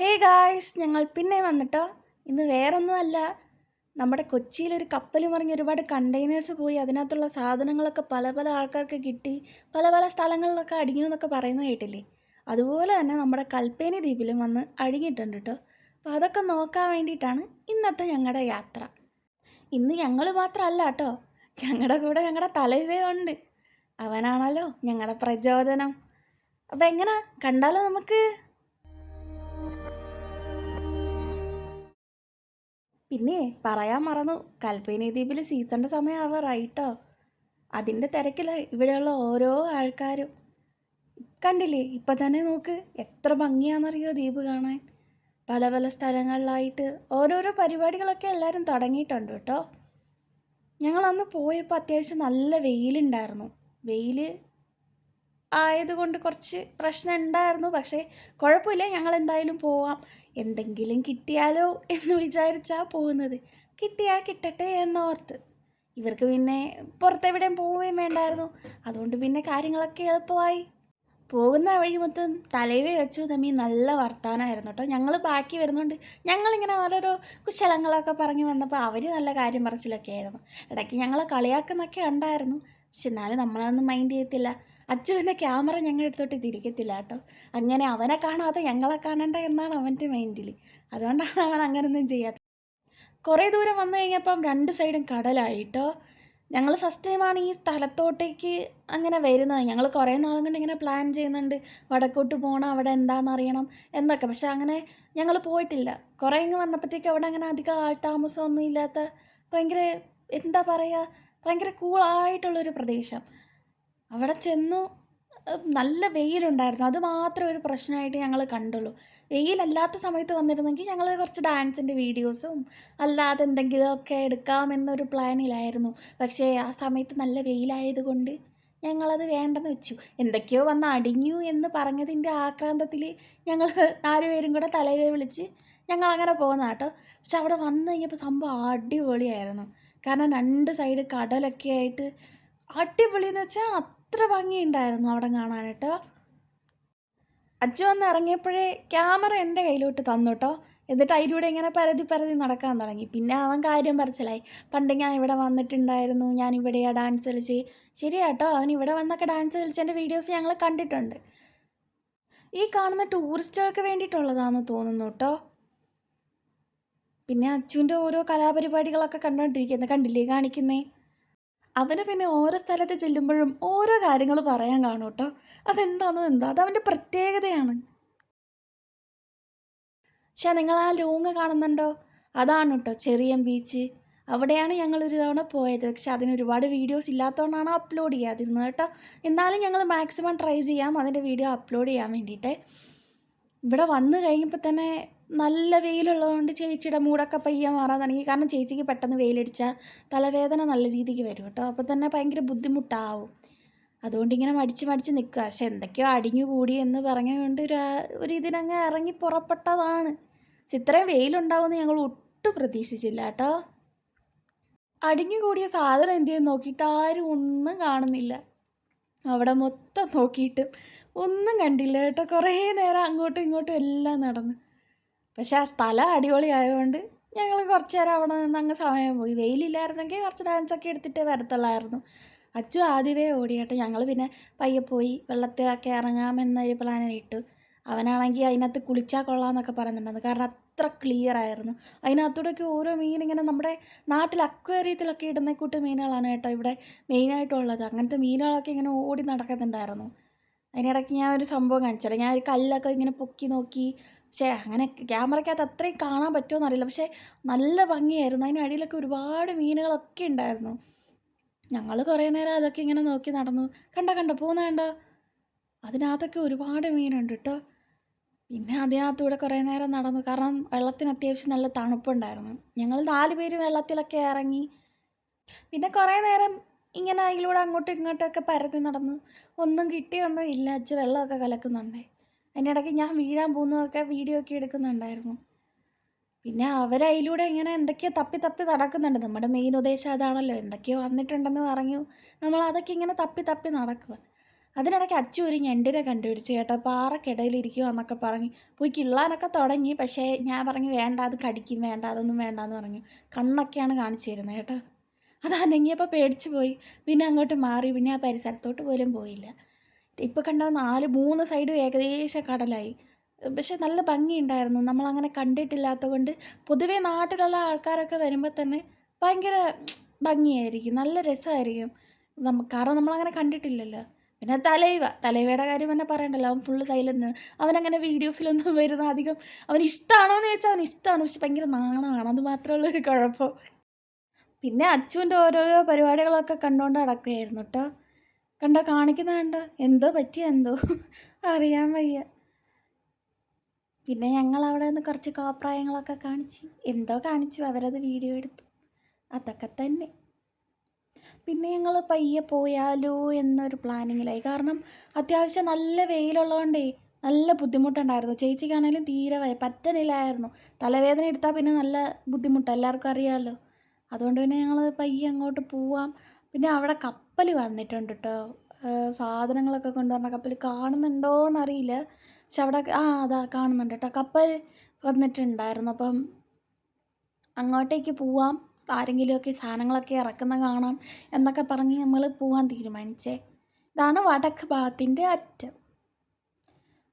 Hey guys ഞങ്ങൾ പിന്നെ വന്നിട്ടോ? ഇന്ന് വേറൊന്നുമല്ല. നമ്മുടെ കൊച്ചിയിലൊരു കപ്പൽ മറിഞ്ഞ് ഒരുപാട് കണ്ടെയ്നേഴ്സ് പോയി. അതിനകത്തുള്ള സാധനങ്ങളൊക്കെ പല പല ആൾക്കാർക്ക് കിട്ടി. പല പല സ്ഥലങ്ങളിലൊക്കെ അടിഞ്ഞു എന്നൊക്കെ പറയുന്നത് കേട്ടില്ലേ? അതുപോലെ തന്നെ നമ്മുടെ കൽപ്പേനി ദ്വീപിലും വന്ന് അടിഞ്ഞിട്ടുണ്ട് കേട്ടോ അപ്പോൾ അതൊക്കെ നോക്കാൻ വേണ്ടിയിട്ടാണ് ഇന്നത്തെ ഞങ്ങളുടെ യാത്ര. ഇന്ന് ഞങ്ങൾ മാത്രമല്ല കേട്ടോ ഞങ്ങളുടെ കൂടെ ഞങ്ങളുടെ ഉണ്ട്. അവനാണല്ലോ ഞങ്ങളുടെ പ്രചോദനം. അപ്പോൾ എങ്ങനെ? കണ്ടാലോ നമുക്ക്? പിന്നെ പറയാൻ മറന്നു. കൽപ്പേനി ദ്വീപിൽ സീസണിന്റെ സമയം റൈറ്റോ അതിന്റെ തിരക്കിലാണ് ഇവിടെയുള്ള ഓരോ ആൾക്കാരും. കണ്ടില്ലേ? ഇപ്പം തന്നെ നോക്ക് എത്ര ഭംഗിയാണെന്നറിയോ ദ്വീപ് കാണാൻ? പല പല സ്ഥലങ്ങളിലായിട്ട് ഓരോരോ പരിപാടികളൊക്കെ എല്ലാവരും തുടങ്ങിയിട്ടുണ്ട് കേട്ടോ. ഞങ്ങളന്ന് പോയപ്പോൾ അത്യാവശ്യം നല്ല വെയിലുണ്ടായിരുന്നു. വെയിൽ ആയതുകൊണ്ട് കുറച്ച് പ്രശ്നം ഉണ്ടായിരുന്നു പക്ഷേ കുഴപ്പമില്ല. ഞങ്ങൾ എന്തായാലും പോവാം. എന്തെങ്കിലും കിട്ടിയാലോ എന്ന് വിചാരിച്ചാൽ പോകുന്നത്. കിട്ടിയാൽ കിട്ടട്ടെ എന്നോർത്ത്. ഇവർക്ക് പിന്നെ പുറത്തെവിടെയും പോവുകയും വേണ്ടായിരുന്നു. അതുകൊണ്ട് പിന്നെ കാര്യങ്ങളൊക്കെ എളുപ്പമായി. പോകുന്ന വഴി മൊത്തം തലവേ വെച്ചു തമ്മി നല്ല വർത്താനമായിരുന്നു കേട്ടോ. ഞങ്ങൾ ബാക്കി വരുന്നുണ്ട്. ഞങ്ങളിങ്ങനെ ഓരോരോ കുശലങ്ങളൊക്കെ പറഞ്ഞ് വന്നപ്പോൾ അവർ നല്ല കാര്യം പറച്ചിലൊക്കെ ആയിരുന്നു. ഇടയ്ക്ക് ഞങ്ങളെ കളിയാക്കുന്നൊക്കെ ഉണ്ടായിരുന്നു. പക്ഷെ എന്നാലും നമ്മളതൊന്നും മൈൻഡ് ചെയ്യത്തില്ല. അച്ഛന്റെ ക്യാമറ ഞങ്ങളുടെ അടുത്തോട്ട് തിരിക്കത്തില്ല കേട്ടോ. അങ്ങനെ അവനെ കാണാതെ ഞങ്ങളെ കാണണ്ട എന്നാണ് അവന്റെ മൈൻഡിൽ അതുകൊണ്ടാണ് അവൻ അങ്ങനെയൊന്നും ചെയ്യാത്തത്. കുറേ ദൂരം വന്നു കഴിഞ്ഞപ്പം രണ്ട് സൈഡും കടലായിട്ടോ ഞങ്ങൾ ഫസ്റ്റ് ടൈമാണ് ഈ സ്ഥലത്തോട്ടേക്ക് അങ്ങനെ വരുന്നത്. ഞങ്ങൾ കുറേ നാളും കൊണ്ട് ഇങ്ങനെ പ്ലാൻ ചെയ്യുന്നുണ്ട്. വടക്കോട്ട് പോകണം അവിടെ എന്താണെന്ന് അറിയണം എന്നൊക്കെ. പക്ഷെ അങ്ങനെ ഞങ്ങൾ പോയിട്ടില്ല. കുറേ ഇങ്ങ് വന്നപ്പോഴത്തേക്ക് അവിടെ അങ്ങനെ അധികം ആൾ താമസമൊന്നും ഇല്ലാത്ത ഭയങ്കര എന്താ പറയുക ഭയങ്കര കൂളായിട്ടുള്ളൊരു പ്രദേശം. അവിടെ ചെന്നു നല്ല വെയിലുണ്ടായിരുന്നു. അത് മാത്രം ഒരു പ്രശ്നമായിട്ട് ഞങ്ങൾ കണ്ടുള്ളൂ. വെയിലല്ലാത്ത സമയത്ത് വന്നിരുന്നെങ്കിൽ ഞങ്ങൾ കുറച്ച് ഡാൻസിന്റെ വീഡിയോസും അല്ലാതെ എന്തെങ്കിലുമൊക്കെ എടുക്കാമെന്നൊരു പ്ലാനിലായിരുന്നു. പക്ഷേ ആ സമയത്ത് നല്ല വെയിലായതുകൊണ്ട് ഞങ്ങളത് വേണ്ടെന്ന് വെച്ചു. എന്തൊക്കെയോ വന്ന് അടിഞ്ഞു എന്ന് പറഞ്ഞതിന്റെ ആക്രാന്തത്തിൽ ഞങ്ങൾ നാലുപേരും കൂടെ തലയിലെ വിളിച്ച് ഞങ്ങൾ അങ്ങനെ പോകുന്ന കേട്ടോ പക്ഷെ അവിടെ വന്നു കഴിഞ്ഞപ്പോൾ സംഭവം അടിപൊളിയായിരുന്നു. കാരണം രണ്ട് സൈഡ് കടലൊക്കെ ആയിട്ട് അടിപൊളി എന്ന് വെച്ചാൽ അത്ര ഭംഗിയുണ്ടായിരുന്നു അവിടെ കാണാനായിട്ട്. അച്ഛൻ വന്ന് ഇറങ്ങിയപ്പോഴേ ക്യാമറ എന്റെ കയ്യിലോട്ട് തന്നു കേട്ടോ. എന്നിട്ട് അതിലൂടെ ഇങ്ങനെ പരതി പരതി നടക്കാൻ തുടങ്ങി. പിന്നെ അവൻ കാര്യം പറച്ചിലായി. പണ്ട് ഞാൻ ഇവിടെ വന്നിട്ടുണ്ടായിരുന്നു. ഞാൻ ഇവിടെയാ ഡാൻസ് കളിച്ച്. ശരിയാട്ടോ അവൻ ഇവിടെ വന്നൊക്കെ ഡാൻസ് കളിച്ചതിന്റെ വീഡിയോസ് ഞങ്ങൾ കണ്ടിട്ടുണ്ട്. ഈ കാണുന്ന ടൂറിസ്റ്റുകൾക്ക് വേണ്ടിയിട്ടുള്ളതാണെന്ന് തോന്നുന്നു കേട്ടോ. പിന്നെ അച്ചുവിന്റെ ഓരോ കലാപരിപാടികളൊക്കെ കണ്ടുകൊണ്ടിരിക്കുന്നത് കണ്ടില്ലേ കാണിക്കുന്നേ? അവന് പിന്നെ ഓരോ സ്ഥലത്ത് ചെല്ലുമ്പോഴും ഓരോ കാര്യങ്ങൾ പറയാൻ കാണും കേട്ടോ അതെന്താണോ എന്താ അതവന്റെ പ്രത്യേകതയാണ്. പക്ഷേ നിങ്ങൾ ആ ലോങ് കാണുന്നുണ്ടോ? അതാണ് കേട്ടോ ചെറിയം ബീച്ച് അവിടെയാണ് ഞങ്ങൾ ഒരു തവണ പോയത്. പക്ഷെ അതിന് ഒരുപാട് വീഡിയോസ് ഇല്ലാത്തതുകൊണ്ടാണ് അപ്ലോഡ് ചെയ്യാതിരുന്നത് കേട്ടോ. എന്നാലും ഞങ്ങൾ മാക്സിമം ട്രൈ ചെയ്യാം. അതിന്റെ വീഡിയോ അപ്ലോഡ് ചെയ്യാൻ വേണ്ടിയിട്ട്. ഇവിടെ വന്നു കഴിഞ്ഞപ്പോൾ തന്നെ നല്ല വെയിലുള്ളതുകൊണ്ട് ചേച്ചിയുടെ മൂടൊക്കെ പയ്യെ മാറാൻ തുടങ്ങി. കാരണം ചേച്ചിക്ക് പെട്ടെന്ന് വെയിലടിച്ചാൽ തലവേദന നല്ല രീതിക്ക് വരും കേട്ടോ. അപ്പോൾ തന്നെ ഭയങ്കര ബുദ്ധിമുട്ടാവും. അതുകൊണ്ട് ഇങ്ങനെ മടിച്ച് മടിച്ച് നിൽക്കുക. പക്ഷെ എന്തൊക്കെയോ അടിഞ്ഞു കൂടി എന്ന് പറഞ്ഞുകൊണ്ട് ഒരു ഒരു ഇതിനങ്ങ് ഇറങ്ങി പുറപ്പെട്ടതാണ്. പക്ഷെ ഇത്രയും വെയിലുണ്ടാവുമെന്ന് ഞങ്ങൾ ഒട്ടും പ്രതീക്ഷിച്ചില്ല കേട്ടോ. അടിഞ്ഞു കൂടിയ സാധനം എന്ത് ചെയ്യുന്നു നോക്കിയിട്ട് ആരും ഒന്നും കാണുന്നില്ല. അവിടെ മൊത്തം നോക്കിയിട്ടും ഒന്നും കണ്ടില്ല കേട്ടോ. കുറേ നേരം അങ്ങോട്ടും ഇങ്ങോട്ടും എല്ലാം നടന്ന്. പക്ഷേ ആ സ്ഥലം അടിപൊളിയായതുകൊണ്ട് ഞങ്ങൾ കുറച്ച് നേരം അവിടെ നിന്ന് അങ്ങ് സമയം പോയി. വെയിലില്ലായിരുന്നെങ്കിൽ കുറച്ച് ഡാൻസൊക്കെ എടുത്തിട്ടേ വരത്തുള്ളായിരുന്നു. അച്ചു ആദ്യമേ ഓടിയാട്ടോ. ഞങ്ങൾ പിന്നെ പയ്യെ പോയി വെള്ളത്തിലൊക്കെ ഇറങ്ങാമെന്നൊരു പ്ലാനായിട്ട് അവനാണെങ്കിൽ അതിനകത്ത് കുളിച്ചാൽ കൊള്ളാമെന്നൊക്കെ പറയുന്നുണ്ടായിരുന്നു കാരണം അത്ര ക്ലിയർ ആയിരുന്നു. അതിനകത്തൂടെയൊക്കെ ഓരോ മീൻ ഇങ്ങനെ നമ്മുടെ നാട്ടിൽ അക്വേറിയത്തിലൊക്കെ ഇടുന്ന കൂട്ട് മീനുകളാണ് കേട്ടോ ഇവിടെ മെയിനായിട്ടുള്ളത് അങ്ങനത്തെ മീനുകളൊക്കെ ഇങ്ങനെ ഓടി നടക്കുന്നുണ്ടായിരുന്നു. അതിനിടയ്ക്ക് ഞാൻ ഒരു സംഭവം കാണിച്ചത് ഞാൻ ഒരു കല്ലൊക്കെ ഇങ്ങനെ പൊക്കി നോക്കി പക്ഷേ അങ്ങനെ ക്യാമറയ്ക്കകത്ത് അത്രയും കാണാൻ പറ്റുമോ അറിയില്ല പക്ഷേ നല്ല ഭംഗിയായിരുന്നു. അതിനടിയിലൊക്കെ ഒരുപാട് മീനുകളൊക്കെ ഉണ്ടായിരുന്നു. ഞങ്ങൾ കുറേ നേരം അതൊക്കെ ഇങ്ങനെ നോക്കി നടന്നു. കണ്ട കണ്ട പോകുന്ന കണ്ട? അതിനകത്തൊക്കെ ഒരുപാട് മീനുണ്ട് കേട്ടോ പിന്നെ അതിനകത്തൂടെ കുറേ നേരം നടന്നു. കാരണം വെള്ളത്തിന് അത്യാവശ്യം നല്ല തണുപ്പുണ്ടായിരുന്നു. ഞങ്ങൾ നാല് പേര് വെള്ളത്തിലൊക്കെ ഇറങ്ങി. പിന്നെ കുറേ നേരം ഇങ്ങനെ അതിലൂടെ അങ്ങോട്ടും ഇങ്ങോട്ടൊക്കെ പരത്തി നടന്നു. ഒന്നും കിട്ടിയൊന്നും ഇല്ല. അച്ഛ വെള്ളമൊക്കെ കലക്കുന്നുണ്ടേ. അതിനിടയ്ക്ക് ഞാൻ വീഴാൻ പോകുന്നതൊക്കെ വീഡിയോ ഒക്കെ എടുക്കുന്നുണ്ടായിരുന്നു. പിന്നെ അവരതിലൂടെ ഇങ്ങനെ എന്തൊക്കെയോ തപ്പി തപ്പി നടക്കുന്നുണ്ട്. നമ്മുടെ മെയിൻ ഉദ്ദേശം അതാണല്ലോ. എന്തൊക്കെയോ വന്നിട്ടുണ്ടെന്ന് പറഞ്ഞു. നമ്മൾ അതൊക്കെ ഇങ്ങനെ തപ്പി തപ്പി നടക്കുക. അതിനിടയ്ക്ക് അച്ചു ഒരു ഞണ്ടിനെ കണ്ടുപിടിച്ച് കേട്ടോ. പാറക്കിടയിലിരിക്കുക എന്നൊക്കെ പറഞ്ഞ്. പോയി കിള്ളാനൊക്കെ തുടങ്ങി. പക്ഷേ ഞാൻ പറഞ്ഞു വേണ്ട അത് കടിക്കും. വേണ്ട അതൊന്നും വേണ്ട എന്ന് പറഞ്ഞു. കണ്ണൊക്കെയാണ് കാണിച്ചു തരുന്നത് കേട്ടോ. അത് അനങ്ങിയപ്പോൾ പേടിച്ചു പോയി. പിന്നെ അങ്ങോട്ട് മാറി. പിന്നെ ആ പരിസരത്തോട്ട് പോലും പോയില്ല. ഇപ്പോൾ കണ്ട നാല് മൂന്ന് സൈഡും ഏകദേശം കടലായി. പക്ഷെ നല്ല ഭംഗിയുണ്ടായിരുന്നു. നമ്മളങ്ങനെ കണ്ടിട്ടില്ലാത്ത കൊണ്ട് പൊതുവേ നാട്ടിലുള്ള ആൾക്കാരൊക്കെ വരുമ്പോൾ തന്നെ ഭയങ്കര ഭംഗിയായിരിക്കും. നല്ല രസമായിരിക്കും. നമുക്ക് കാരണം നമ്മളങ്ങനെ കണ്ടിട്ടില്ലല്ലോ. പിന്നെ തലൈവ തലൈവയുടെ കാര്യം തന്നെ പറയണ്ടല്ലോ. അവൻ ഫുള്ള് സൈലന്റാണ് അവനങ്ങനെ വീഡിയോസിലൊന്നും വരുന്ന അധികം അവന് ഇഷ്ടമാണോ എന്ന് ചോദിച്ചാൽ അവന് ഇഷ്ടമാണ് പക്ഷെ ഭയങ്കര നാണമാണ് അത് മാത്രമുള്ള ഒരു കുഴപ്പം. പിന്നെ അച്ചുവിന്റെ ഓരോരോ പരിപാടികളൊക്കെ കണ്ടുകൊണ്ട് നടക്കുകയായിരുന്നു കേട്ടോ കണ്ടോ കാണിക്കുന്ന കണ്ടോ എന്തോ പറ്റിയ എന്തോ. അറിയാൻ വയ്യ. പിന്നെ ഞങ്ങൾ അവിടെ നിന്ന് കുറച്ച് കോപ്രായങ്ങളൊക്കെ കാണിച്ചു എന്തോ കാണിച്ചു അവരത് വീഡിയോ എടുത്തു. അതൊക്കെ തന്നെ. പിന്നെ ഞങ്ങൾ പയ്യെ പോയാലോ എന്നൊരു പ്ലാനിങ്ങിലായി. കാരണം അത്യാവശ്യം നല്ല വെയിലുള്ളതുകൊണ്ടേ നല്ല ബുദ്ധിമുട്ടുണ്ടായിരുന്നു. ചേച്ചിക്കാണേലും തീരെ പറ്റണില്ലായിരുന്നു. തലവേദന എടുത്താൽ പിന്നെ നല്ല ബുദ്ധിമുട്ട്. എല്ലാവർക്കും അറിയാമല്ലോ അതുകൊണ്ട് പിന്നെ ഞങ്ങൾ പയ്യെ അങ്ങോട്ട് പോവാം. പിന്നെ അവിടെ കപ്പൽ വന്നിട്ടുണ്ട് കേട്ടോ സാധനങ്ങളൊക്കെ കൊണ്ടുവന്ന കപ്പൽ കാണുന്നുണ്ടോ എന്നറിയില്ല പക്ഷെ അവിടെ ആ അതാ കാണുന്നുണ്ട് കേട്ടോ കപ്പൽ വന്നിട്ടുണ്ടായിരുന്നു. അപ്പം അങ്ങോട്ടേക്ക് പോവാം. ആരെങ്കിലുമൊക്കെ സാധനങ്ങളൊക്കെ ഇറക്കുന്ന കാണാം എന്നൊക്കെ പറഞ്ഞ് നമ്മൾ പോവാൻ തീരുമാനിച്ചേ. ഇതാണ് വടക്ക് ഭാഗത്തിന്റെ അറ്റം.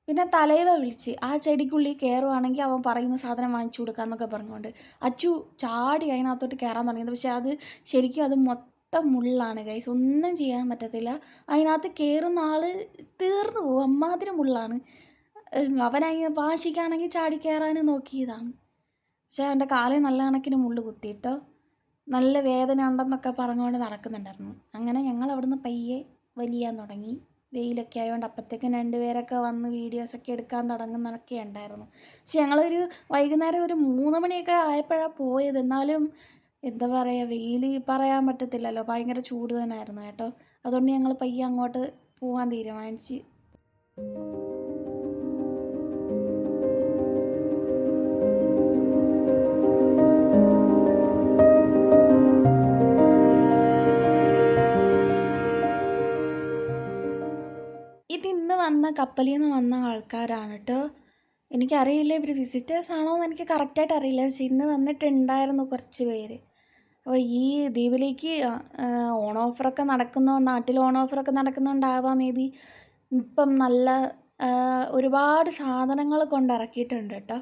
പിന്നെ തലയിവ വിളിച്ച് ആ ചെടിക്കുള്ളിൽ കയറുവാണെങ്കിൽ അവൻ പറയുന്ന സാധനം വാങ്ങിച്ചു കൊടുക്കാമെന്നൊക്കെ പറഞ്ഞുകൊണ്ട് അച്ചു ചാടി അതിനകത്തോട്ട് കയറാൻ തുടങ്ങിയത്. പക്ഷേ അത് ശരിക്കും അത് മൊത്തം മുള്ളാണ് ഗൈസ് ഒന്നും ചെയ്യാൻ പറ്റത്തില്ല. അതിനകത്ത് കയറുന്ന ആൾ തീർന്നു പോകും. അമ്മാതിരി മുള്ളാണ്. അവനങ്ങ് വാശിക്കാണെങ്കിൽ ചാടി കയറാൻ നോക്കിയതാണ്. പക്ഷേ അവന്റെ കാലിൽ നല്ല കണക്കിന് മുള്ള് കുത്തിയിട്ടോ? നല്ല വേദന ഉണ്ടെന്നൊക്കെ പറഞ്ഞുകൊണ്ട് നടക്കുന്നുണ്ടായിരുന്നു. അങ്ങനെ ഞങ്ങൾ അവിടുന്ന് പയ്യെ വലിയാൻ തുടങ്ങി. വെയിലൊക്കെ ആയതുകൊണ്ട് അപ്പോഴത്തേക്കും രണ്ടുപേരൊക്കെ വന്ന് വീഡിയോസൊക്കെ എടുക്കാൻ തുടങ്ങുന്നതൊക്കെ ഉണ്ടായിരുന്നു. പക്ഷെ ഞങ്ങളൊരു വൈകുന്നേരം ഒരു മൂന്ന് മണിയൊക്കെ ആയപ്പോഴാണ് പോയത്. എന്നാലും എന്താ പറയുക വെയിൽ പറയാൻ പറ്റത്തില്ലല്ലോ. ഭയങ്കര ചൂട് തന്നെ ആയിരുന്നു കേട്ടോ. അതുകൊണ്ട് ഞങ്ങൾ പയ്യെ അങ്ങോട്ട് പോകാൻ തീരുമാനിച്ച്. ഇതിന്ന് വന്ന കപ്പലിൽ നിന്ന് വന്ന ആൾക്കാരാണ് കേട്ടോ. എനിക്കറിയില്ല ഇവർ വിസിറ്റേഴ്സ് ആണോ എന്ന് എനിക്ക് കറക്റ്റായിട്ട് അറിയില്ല. പക്ഷെ ഇന്ന് വന്നിട്ടുണ്ടായിരുന്നു കുറച്ച് പേര്. അപ്പോൾ ഈ ദ്വീപിലേക്ക് ഓൺ ഓഫറൊക്കെ നടക്കുന്നോ നാട്ടിൽ ഓൺ ഓഫറൊക്കെ നടക്കുന്നുണ്ടാവാം മേ ബി. ഇപ്പം നല്ല ഒരുപാട് സാധനങ്ങൾ കൊണ്ടിറക്കിയിട്ടുണ്ട് കേട്ടോ.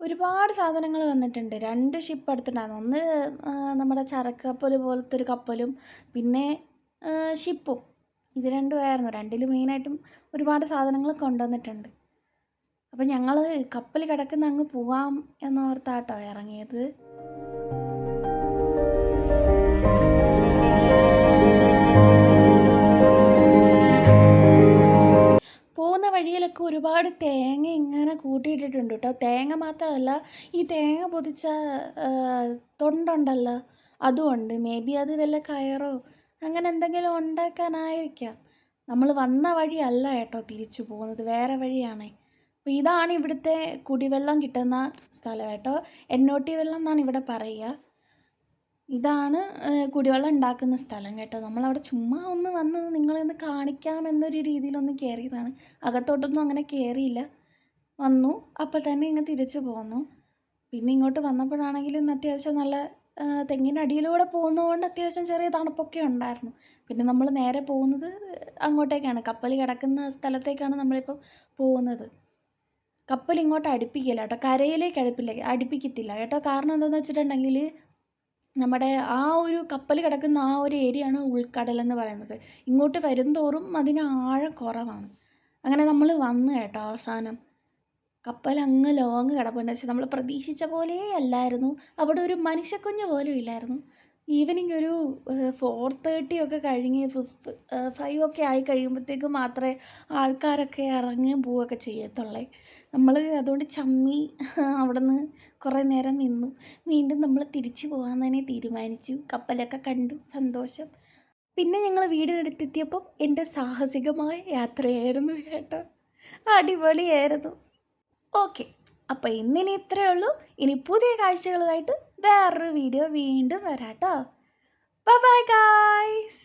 ഒരുപാട് സാധനങ്ങൾ വന്നിട്ടുണ്ട്. രണ്ട് ഷിപ്പ് എടുത്തിട്ടുണ്ടായിരുന്നു. ഒന്ന് നമ്മുടെ ചരക്ക് കപ്പൽ പോലത്തെ ഒരു കപ്പലും പിന്നെ ഷിപ്പും ഇത് രണ്ടുമായിരുന്നു രണ്ടിൽ മെയിനായിട്ടും ഒരുപാട് സാധനങ്ങൾ കൊണ്ടുവന്നിട്ടുണ്ട്. അപ്പം ഞങ്ങൾ കപ്പൽ കിടക്കുന്ന അങ്ങ് പോവാം എന്നോർത്താട്ടോ ഇറങ്ങിയത്. ഒരുപാട് തേങ്ങ ഇങ്ങനെ കൂട്ടിയിട്ടിട്ടുണ്ട് കേട്ടോ തേങ്ങ മാത്രമല്ല ഈ തേങ്ങ പൊതിച്ച തൊണ്ടുണ്ടല്ലോ അതുമുണ്ട് മേ ബി അത് വല്ല കയറോ അങ്ങനെ എന്തെങ്കിലും ഉണ്ടാക്കാനായിരിക്കാം. നമ്മൾ വന്ന വഴി അല്ല കേട്ടോ തിരിച്ചു പോകുന്നത് വേറെ വഴിയാണേ. അപ്പോൾ ഇതാണ് ഇവിടുത്തെ കുടിവെള്ളം കിട്ടുന്ന സ്ഥലം കേട്ടോ. എന്നോട്ടി വെള്ളം എന്നാണ് ഇവിടെ പറയുക. ഇതാണ് കുടിവെള്ളം ഉണ്ടാക്കുന്ന സ്ഥലം കേട്ടോ. നമ്മളവിടെ ചുമ്മാ ഒന്ന് വന്ന് നിങ്ങളെ കാണിക്കാം എന്നൊരു രീതിയിലൊന്ന് കയറിയതാണ് അകത്തോട്ടൊന്നും അങ്ങനെ കയറിയില്ല വന്നു അപ്പോൾ തന്നെ ഇങ്ങ് തിരിച്ചു പോന്നു. പിന്നെ ഇങ്ങോട്ട് വന്നപ്പോഴാണെങ്കിൽ ഇന്ന് അത്യാവശ്യം നല്ല തെങ്ങിനടിയിലൂടെ പോകുന്നതുകൊണ്ട് അത്യാവശ്യം ചെറിയ തണുപ്പൊക്കെ ഉണ്ടായിരുന്നു. പിന്നെ നമ്മൾ നേരെ പോകുന്നത് അങ്ങോട്ടേക്കാണ്. കപ്പൽ കിടക്കുന്ന സ്ഥലത്തേക്കാണ് നമ്മളിപ്പോൾ പോകുന്നത്. കപ്പൽ ഇങ്ങോട്ട് അടുപ്പിക്കില്ല കേട്ടോ. കരയിലേക്ക് അടുപ്പില്ല അടുപ്പിക്കത്തില്ല കേട്ടോ. കാരണം എന്താണെന്ന് വെച്ചിട്ടുണ്ടെങ്കിൽ നമ്മുടെ ആ ഒരു കപ്പൽ കിടക്കുന്ന ആ ഒരു ഏരിയയാണ് ഉൾക്കടലെന്ന് പറയുന്നത്. ഇങ്ങോട്ട് വരുംതോറും അതിന് ആഴം കുറവാണ്. അങ്ങനെ നമ്മൾ വന്നു കേട്ടോ അവസാനം. കപ്പൽ അങ്ങ് ലോങ്ങ് കിടപ്പുണ്ട്. പക്ഷെ നമ്മൾ പ്രതീക്ഷിച്ച പോലെ അല്ലായിരുന്നു. അവിടെ ഒരു മനുഷ്യക്കുഞ്ഞ് പോലും ഇല്ലായിരുന്നു. ഈവനിങ് ഒരു ഫോർ തേർട്ടി ഒക്കെ കഴിഞ്ഞ് ഫിഫ് ഫൈവ് ഒക്കെ ആയി കഴിയുമ്പോഴത്തേക്കും മാത്രമേ ആൾക്കാരൊക്കെ ഇറങ്ങുകയും പോവുകയൊക്കെ ചെയ്യത്തുള്ളേ. നമ്മൾ അതുകൊണ്ട് ചമ്മി അവിടെ നിന്ന് കുറേ നേരം നിന്നു. വീണ്ടും നമ്മൾ തിരിച്ചു പോകാൻ തന്നെ തീരുമാനിച്ചു. കപ്പലൊക്കെ കണ്ടു. സന്തോഷം. പിന്നെ ഞങ്ങൾ വീടിനടുത്തെത്തിയപ്പം എന്റെ സാഹസികമായ യാത്രയായിരുന്നു കേട്ടോ. അടിപൊളിയായിരുന്നു. ഓക്കെ. അപ്പോൾ ഇന്നിനി ഇത്രയേ ഉള്ളൂ. ഇനി പുതിയ കാഴ്ചകളുമായിട്ട് വേറൊരു വീഡിയോ വീണ്ടും വരാട്ടോ. Bye bye guys